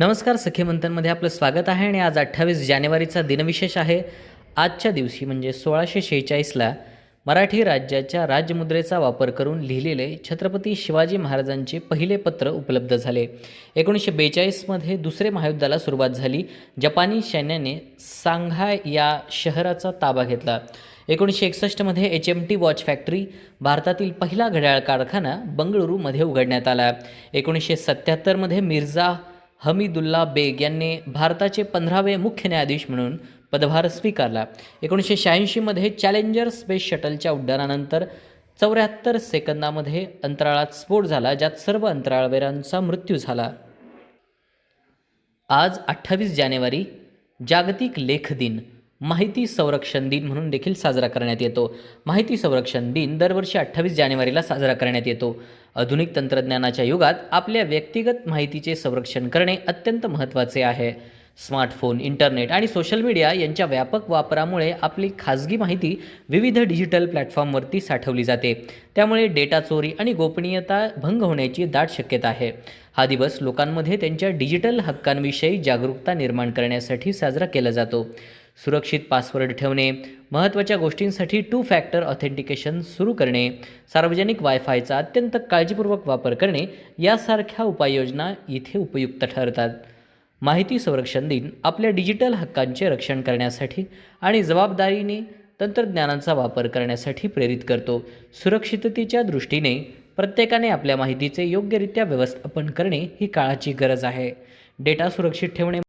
नमस्कार सखी मंथनमध्ये आपलं स्वागत आहे आणि आज अठ्ठावीस जानेवारीचा दिनविशेष आहे. आजच्या दिवशी म्हणजे सोळाशे शेहेचाळीसला मराठी राज्याच्या राजमुद्रेचा वापर करून लिहिलेले छत्रपती शिवाजी महाराजांचे पहिले पत्र उपलब्ध झाले. एकोणीसशे बेचाळीसमध्ये दुसरे महायुद्धाला सुरुवात झाली. जपानी सैन्याने सांघाय या शहराचा ताबा घेतला. एकोणीसशे एकसष्टमध्ये H M T watch factory भारतातील पहिला घड्याळ कारखाना बंगळुरूमध्ये उघडण्यात आला. एकोणीसशे सत्त्याहत्तरमध्ये मिर्झा हमीदुल्ला बेग यांनी भारताचे पंधरावे मुख्य न्यायाधीश म्हणून पदभार स्वीकारला. एकोणीसशे शहाऐंशीमध्ये चॅलेंजर स्पेस शटलच्या उड्डाणानंतर चौऱ्याहत्तर सेकंदामध्ये अंतराळात स्फोट झाला ज्यात सर्व अंतराळवीरांचा मृत्यू झाला. आज अठ्ठावीस जानेवारी जागतिक लेख दिन. माहिती संरक्षण दिन म्हणून देखील साजरा करण्यात येतो. माहिती संरक्षण दिन दरवर्षी अठ्ठावीस जानेवारीला साजरा करण्यात येतो. आधुनिक तंत्रज्ञानाच्या युगात आपल्या व्यक्तिगत माहितीचे संरक्षण करणे अत्यंत महत्त्वाचे आहे. स्मार्टफोन इंटरनेट आणि सोशल मीडिया यांच्या व्यापक वापरामुळे आपली खाजगी माहिती विविध डिजिटल प्लॅटफॉर्मवरती साठवली जाते. त्यामुळे डेटा चोरी आणि गोपनीयता भंग होण्याची दाट शक्यता आहे. हा दिवस लोकांमध्ये त्यांच्या डिजिटल हक्कांविषयी जागरूकता निर्माण करण्यासाठी साजरा केला जातो. सुरक्षित पासवर्ड ठेवणे महत्त्वाच्या गोष्टींसाठी टू फॅक्टर ऑथेंटिकेशन सुरू करणे सार्वजनिक वायफायचा अत्यंत काळजीपूर्वक वापर करणे यासारख्या उपाययोजना इथे उपयुक्त ठरतात. माहिती संरक्षण दिन आपल्या डिजिटल हक्कांचे रक्षण करण्यासाठी आणि जबाबदारीने तंत्रज्ञानाचा वापर करण्यासाठी प्रेरित करतो. सुरक्षिततेच्या दृष्टीने प्रत्येकाने आपल्या माहितीचे योग्यरित्या व्यवस्थापन करणे ही काळाची गरज आहे. डेटा सुरक्षित ठेवणे